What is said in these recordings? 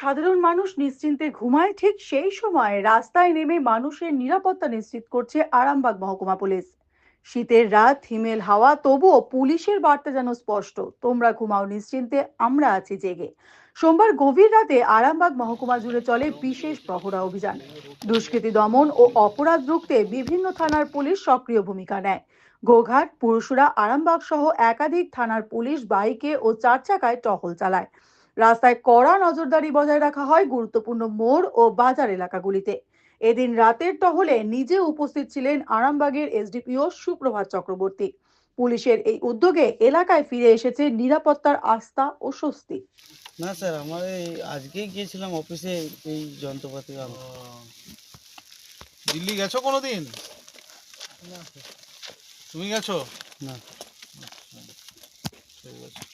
সাধারণ মানুষ নিশ্চিন্তে ঘুমায়, ঠিক সেই সময় রাস্তায় নেমে মানুষের নিরাপত্তা নিশ্চিত করছে আরামবাগ মহকুমা পুলিশ। শীতের রাত, হিমেল হাওয়া, তবুও পুলিশের বার্তা যেন স্পষ্ট, তোমরা ঘুমাও নিশ্চিন্তে, আমরা আছি জেগে। সোমবার গভীর রাতে আরামবাগ মহকুমা জুড়ে চলে বিশেষ প্রহরা অভিযান। দুষ্কৃতী দমন ও অপরাধ রুখতে বিভিন্ন থানার পুলিশ সক্রিয় ভূমিকা নেয়। গোঘাট পুরুষুরা আরামবাগ সহ একাধিক থানার পুলিশ বাইকে ও চার চাকায় টহল চালায়। রাস্তায় কড়া নজরদারি বজায় রাখা হয় গুরুত্বপূর্ণ মোড় ও বাজার এলাকাগুলিতে। এদিন রাতের টহলে নিজে উপস্থিত ছিলেন আরামবাগের এসডিপিও সুপ্রভাত চক্রবর্তী। পুলিশের এই উদ্যোগে এলাকায় ফিরে এসেছে নিরাপত্তার আস্থা ও স্বস্তি। না স্যার আমার এই আজকেই গিয়েছিলাম অফিসে এই যন্ত্রপাতি দিল্লি গেছো কোনোদিন? তুমি গেছো? না। ঠিক আছে।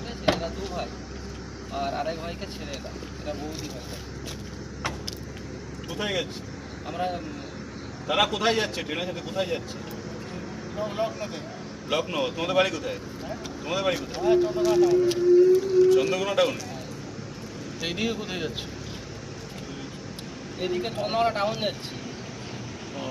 ঠিক আছে এরা দু ভাই। আর আরেক ভাইকে ছেড়ে এরা এরা বৌদি ভাই কোথায় যাচ্ছে আমরা তারা কোথায় যাচ্ছে? ট্রেনের সাথে কোথায় যাচ্ছে? লখনৌ তোমাদের বাড়ি কোথায়? তোমাদের বাড়ি কোথায়? চন্দ্রকোনা টাউনে এইদিকে কোথায় যাচ্ছে? এদিকে চন্দ্রকোনা টাউন যাচ্ছে। ও।